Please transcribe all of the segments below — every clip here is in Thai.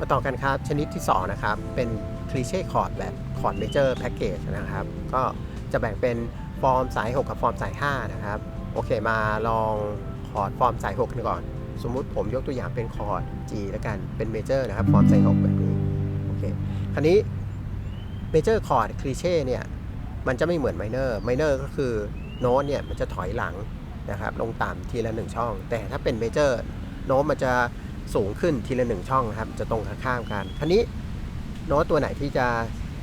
มาต่อกันครับ ชนิดที่ 2 นะครับ เป็นคลีเช่คอร์ดแบบคอร์ดเมเจอร์แพ็กเกจนะครับ ก็จะแบ่งเป็นฟอร์มสาย 6 กับฟอร์มสาย 5 นะครับ โอเคมาลองคอร์ดฟอร์มสาย6กันก่อน สมมุติผมยกตัวอย่างเป็นคอร์ด G แล้วกันเป็นเมเจอร์นะครับ ฟอร์มสาย 6 แบบนี้โอเคคราวนี้เมเจอร์คอร์ดคลีเช่เนี่ยมันจะไม่เหมือนไมเนอร์ไมเนอร์ก็คือโน้ตเนี่ยมันจะถอยหลังนะครับลงต่ำทีละหนึ่งช่อง แต่ถ้าเป็นเมเจอร์โน้ตมันจะ สูงขึ้นทีละหนึ่งช่องนะครับ จะตรงข้ามกันคราวนี้โน้ตตัวไหนที่จะ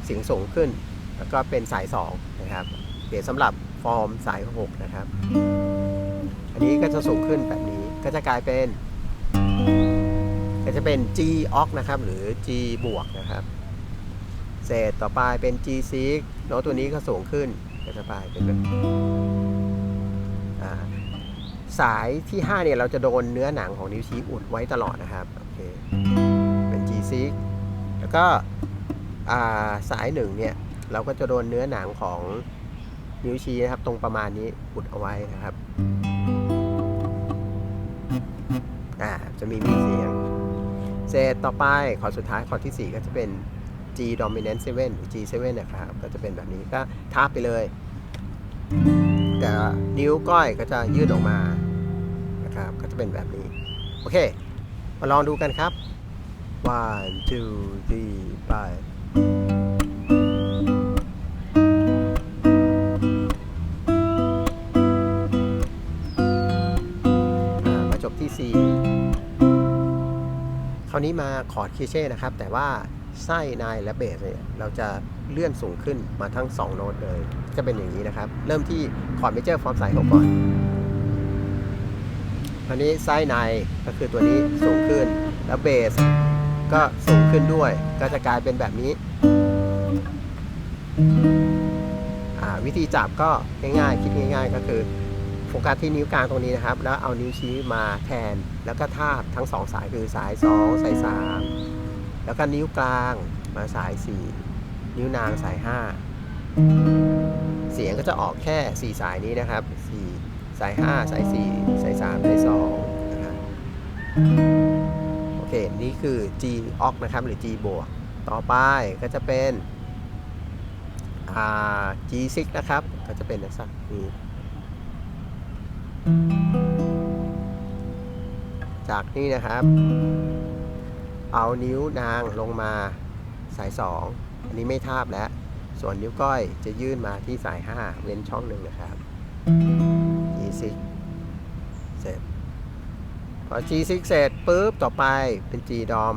เสียงสูงขึ้น แล้วก็เป็นสาย2นะครับเดี๋ยวสำหรับฟอร์มสาย6นะครับ อันนี้ก็จะสูงขึ้นแบบนี้ก็จะกลายเป็น ก็จะเป็น G oc นะครับ หรือ G บวกนะครับ เศษต่อไปเป็น G 6โน้ตตัวนี้ก็สูงขึ้นก็จะไปเป็นแบบ สายที่ 5 เนี่ย เราจะโดนเนื้อหนังของนิ้วชี้อุดไว้ตลอดนะครับโอเคเป็น G 6แล้วก็สายหนึ่งเนี่ย เราก็จะโดนเนื้อหนังของนิ้วชี้นะครับ ตรงประมาณนี้อุดเอาไว้นะครับอ่าจะมีมีเสียงเศษต่อไปคอร์ดสุดท้ายคอร์ดที่ 4 ก็จะเป็น G dominant 7หรือ G 7นะครับ ก็จะเป็นแบบนี้ก็ทับไปเลย แต่นิ้วก้อยก็จะยืดออกมา นะครับ ก็จะเป็นแบบนี้ โอเค มาลองดูกันครับ one two three five อ่ามาจบที่ C คราวนี้มาคอร์ดเคเช่นะครับ แต่ว่าไส้นายและเบสเนี่ยเราจะเลื่อนสูงขึ้นมาทั้ง 2 โน้ตเลย จะเป็นอย่างนี้นะครับ เริ่มที่คอร์ดเมเจอร์ฟอร์มสาย6ก่อน คราวนี้ไส้ในก็คือตัวนี้สูงขึ้น แล้วเบสก็สูงขึ้นด้วย ก็จะกลายเป็นแบบนี้ วิธีจับก็ง่ายๆ คิดง่ายๆ ก็คือโฟกัสที่นิ้วกลางตรงนี้นะครับ แล้วเอานิ้วชี้มาแทน แล้วก็ทาบทั้งสองสายคือสาย 2 สาย 3 แล้วก็นิ้วกลางมาสาย 4 นิ้วนางสาย 5 เสียงก็จะออกแค่ 4 สายนี้นะครับ 4 สาย 5 สาย 4 สาย 3 สาย2นะครับโอเค นี่คือ G oc นะครับ หรือ G บวก ต่อไปก็จะเป็น G 6นะครับ ก็จะเป็นลักษณะนี้จากนี่นะครับ เอานิ้วนางลงมาสาย 2 อันนี้ไม่ทาบแล้ว ส่วนนิ้วก้อยจะยื่นมาที่สาย 5 เว้นช่องหนึ่งนะครับ พอ G6 เสร็จปุ๊บต่อไปเป็น G ดอม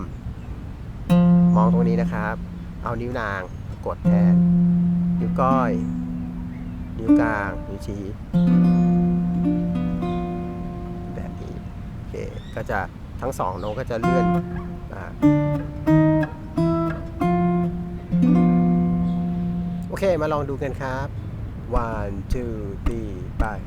มองตรงนี้นะครับ เอานิ้วนางกดแทน นิ้วก้อย นิ้วกลาง นิ้วชี้แบบนี้โอเคก็จะทั้งสองโน้ตก็จะเลื่อนมาโอเคมาลองดูกันครับ one two three five